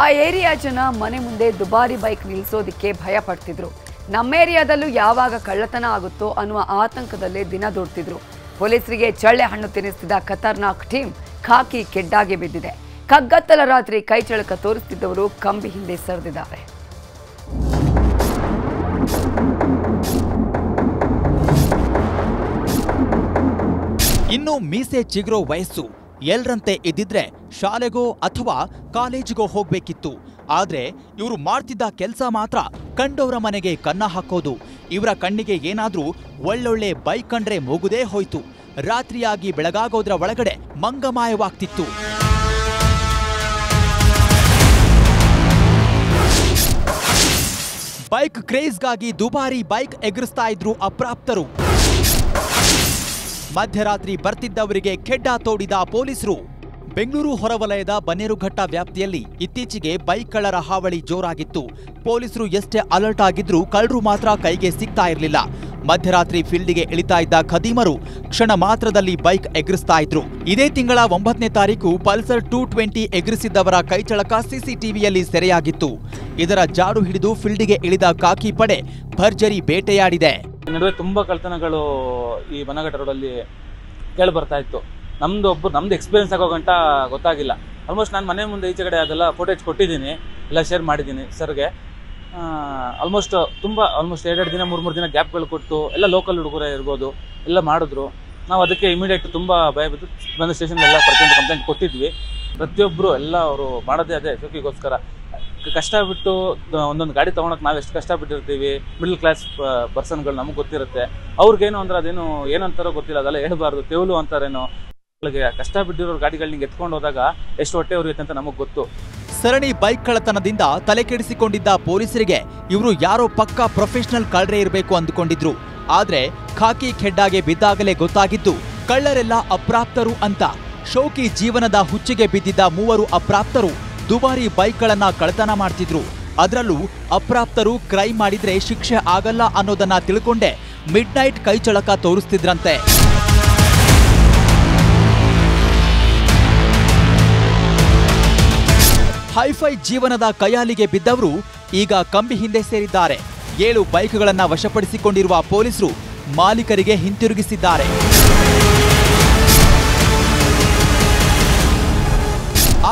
ಆ ಏರಿಯಾ ಜನ ಮನೆ ಮುಂದೆ ದುಬಾರಿ ಬೈಕ್ ನಿಲ್ಲಿಸೋದಕ್ಕೆ ಭಯ ಪಡ್ತಿದ್ರು. ನಮ್ಮ ಏರಿಯಾದಲ್ಲೂ ಯಾವಾಗ ಕಳ್ಳತನ ಆಗುತ್ತೋ ಅನ್ನುವ ಆತಂಕದಲ್ಲೇ ದಿನ ದೂಡ್ತಿದ್ರು. ಪೊಲೀಸರಿಗೆ ಚಳ್ಳೆ ಹಣ್ಣು ತಿನ್ನಿಸ್ತಿದ್ದ ಖತರ್ನಾಕ್ ಟೀಮ್ ಖಾಕಿ ಕೆಡ್ಡಾಗಿ ಬಿದ್ದಿದೆ. ಕಗ್ಗತ್ತಲ ರಾತ್ರಿ ಕೈ ಚಳಕ ತೋರಿಸ್ತಿದ್ದವರು ಕಂಬಿ ಹಿಂದೆ ಸರಿದಿದ್ದಾರೆ. ಇನ್ನು ಮೀಸೆ ಚಿಗುರೋ ವಯಸ್ಸು. ಎಲ್ರಂತೆ ಇದ್ದಿದ್ರೆ ಶಾಲೆಗೋ ಅಥವಾ ಕಾಲೇಜಿಗೋ ಹೋಗ್ಬೇಕಿತ್ತು. ಆದ್ರೆ ಇವರು ಮಾಡ್ತಿದ್ದ ಕೆಲಸ ಮಾತ್ರ ಕಂಡವರ ಮನೆಗೆ ಕನ್ನ ಹಾಕೋದು. ಇವರ ಕಣ್ಣಿಗೆ ಏನಾದ್ರೂ ಒಳ್ಳೊಳ್ಳೆ ಬೈಕ್ ಕಂಡ್ರೆ ಮುಗುದೇ ಹೋಯ್ತು. ರಾತ್ರಿಯಾಗಿ ಬೆಳಗಾಗೋದ್ರ ಒಳಗಡೆ ಮಂಗಮಾಯವಾಗ್ತಿತ್ತು. ಬೈಕ್ ಕ್ರೇಜ್ಗಾಗಿ ದುಬಾರಿ ಬೈಕ್ ಎಗರಿಸ್ತಾ ಇದ್ರು ಅಪ್ರಾಪ್ತರು. ಮಧ್ಯರಾತ್ರಿ ಬರ್ತಿದ್ದವರಿಗೆ ಖೆಡ್ಡ ತೋಡಿದ ಪೊಲೀಸರು. ಬೆಂಗಳೂರು ಹೊರವಲಯದ ಬನ್ನೇರುಘಟ್ಟ ವ್ಯಾಪ್ತಿಯಲ್ಲಿ ಇತ್ತೀಚೆಗೆ ಬೈಕ್ ಕಳ್ಳರ ಹಾವಳಿ ಜೋರಾಗಿತ್ತು. ಪೊಲೀಸರು ಎಷ್ಟೇ ಅಲರ್ಟ್ ಆಗಿದ್ರೂ ಕಳ್ಳರು ಮಾತ್ರ ಕೈಗೆ ಸಿಗ್ತಾ ಇರಲಿಲ್ಲ. ಮಧ್ಯರಾತ್ರಿ ಫೀಲ್ಡ್ಗೆ ಇಳಿತಾ ಇದ್ದ ಖದೀಮರು ಕ್ಷಣ ಮಾತ್ರದಲ್ಲಿ ಬೈಕ್ ಎಗರಿಸ್ತಾ ಇದ್ರು. ಇದೇ ತಿಂಗಳ ಒಂಬತ್ತನೇ ತಾರೀಕು ಪಲ್ಸರ್ ಟೂ ಟ್ವೆಂಟಿ ಎಗರಿಸಿದ್ದವರ ಕೈಚಳಕ ಸಿಸಿಟಿವಿಯಲ್ಲಿ ಸೆರೆಯಾಗಿತ್ತು. ಇದರ ಜಾಡು ಹಿಡಿದು ಫೀಲ್ಡ್ಗೆ ಇಳಿದ ಕಾಕಿ ಪಡೆ ಭರ್ಜರಿ ಬೇಟೆಯಾಡಿದೆ. ನಡುವೆ ತುಂಬ ಕಳ್ತನಗಳು ಈ ಬನಘಟ್ಟ ರೋಡಲ್ಲಿ ಕೇಳಿ ಬರ್ತಾ ಇತ್ತು. ನಮ್ದು ಒಬ್ಬರು ನಮ್ದು ಎಕ್ಸ್ಪೀರಿಯನ್ಸ್ ಆಗೋ ಗಂಟ ಗೊತ್ತಾಗಿಲ್ಲ. ಆಲ್ಮೋಸ್ಟ್ ನಾನು ಮನೆ ಮುಂದೆ ಈಚೆ ಕಡೆ ಅದೆಲ್ಲ ಫೋಟೇಜ್ ಕೊಟ್ಟಿದ್ದೀನಿ, ಎಲ್ಲ ಶೇರ್ ಮಾಡಿದ್ದೀನಿ ಸರ್ಗೆ ಆಲ್ಮೋಸ್ಟ್ ತುಂಬ ಆಲ್ಮೋಸ್ಟ್ ಎರಡೆರಡು ದಿನ ಮೂರು ಮೂರು ದಿನ ಗ್ಯಾಪ್ಗಳು ಕೊಟ್ಟು, ಎಲ್ಲ ಲೋಕಲ್ ಹುಡುಗರೇ ಇರ್ಬೋದು, ಎಲ್ಲ ಮಾಡಿದ್ರು. ನಾವು ಅದಕ್ಕೆ ಇಮಿಡಿಯೇಟ್ ತುಂಬ ಭಯ ಬಿದ್ದು ಬಂದ ಸ್ಟೇಷನ್ ಎಲ್ಲ ಪ್ರತಿಯೊಂದು ಕಂಪ್ಲೇಂಟ್ ಕೊಟ್ಟಿದ್ವಿ. ಪ್ರತಿಯೊಬ್ಬರು ಎಲ್ಲ ಅವರು ಮಾಡೋದೇ ಅದೇ, ಶೋಕಿಗೋಸ್ಕರ. ಕಷ್ಟ ಬಿಟ್ಟು ಒಂದೊಂದು ಗಾಡಿ ತೊಗೊಳಕ್ಕೆ ನಾವು ಎಷ್ಟು ಕಷ್ಟ ಬಿಟ್ಟಿರ್ತೀವಿ ಮಿಡಲ್ ಕ್ಲಾಸ್ ಪರ್ಸನ್ಗಳು ನಮಗೆ ಗೊತ್ತಿರುತ್ತೆ. ಅವ್ರಿಗೇನು ಅಂದ್ರೆ ಅದೇನು, ಏನಂತಾರೋ ಗೊತ್ತಿಲ್ಲ, ಅದೆಲ್ಲ ಹೇಳ್ಬಾರ್ದು, ತೆವಲು ಅಂತಾರೇನು. ಕಷ್ಟ ಬಿಟ್ಟಿರೋ ನಿಂಗೆ ಎತ್ಕೊಂಡು ಹೋದಾಗ ಎಷ್ಟು ಹೊಟ್ಟೆ ಉರಿಯುತ್ತೆ ಅಂತ ನಮಗೆ ಗೊತ್ತು. ಸರಣಿ ಬೈಕ್ ಕಳ್ಳತನದಿಂದ ತಲೆ ಕೆಡಿಸಿಕೊಂಡಿದ್ದ ಪೊಲೀಸರಿಗೆ ಇವರು ಯಾರೋ ಪಕ್ಕಾ ಪ್ರೊಫೆಷನಲ್ ಕಳ್ಳರೇ ಇರಬೇಕು ಅಂದುಕೊಂಡಿದ್ರು. ಆದ್ರೆ ಖಾಕಿ ಖೆಡ್ಡಾಗೆ ಬಿದ್ದಾಗಲೇ ಗೊತ್ತಾಗಿದ್ದು, ಕಳ್ಳರೆಲ್ಲ ಅಪ್ರಾಪ್ತರು ಅಂತ. ಶೋಕಿ ಜೀವನದ ಹುಚ್ಚಿಗೆ ಬಿದ್ದಿದ್ದ ಮೂವರು ಅಪ್ರಾಪ್ತರು. ದುಬಾರಿ ಬೈಕ್ಗಳನ್ನ ಕಳತನ ಮಾಡ್ತಿದ್ರು. ಅದರಲ್ಲೂ ಅಪ್ರಾಪ್ತರು ಕ್ರೈಮ್ ಮಾಡಿದ್ರೆ ಶಿಕ್ಷೆ ಆಗಲ್ಲ ಅನ್ನೋದನ್ನ ತಿಳ್ಕೊಂಡೆ. ಮಿಡ್ ನೈಟ್ ಕೈಚಳಕ ತೋರಿಸ್ತಿದ್ರಂತೆ. ಹೈಫೈ ಜೀವನದ ಕಯಾಲಿಗೆ ಬಿದ್ದವರು ಈಗ ಕಂಬಿ ಹಿಂದೆ ಸೇರಿದ್ದಾರೆ. ಏಳು ಬೈಕ್ಗಳನ್ನ ವಶಪಡಿಸಿಕೊಂಡಿರುವ ಪೊಲೀಸರು ಮಾಲೀಕರಿಗೆ ಹಿಂತಿರುಗಿಸಿದ್ದಾರೆ.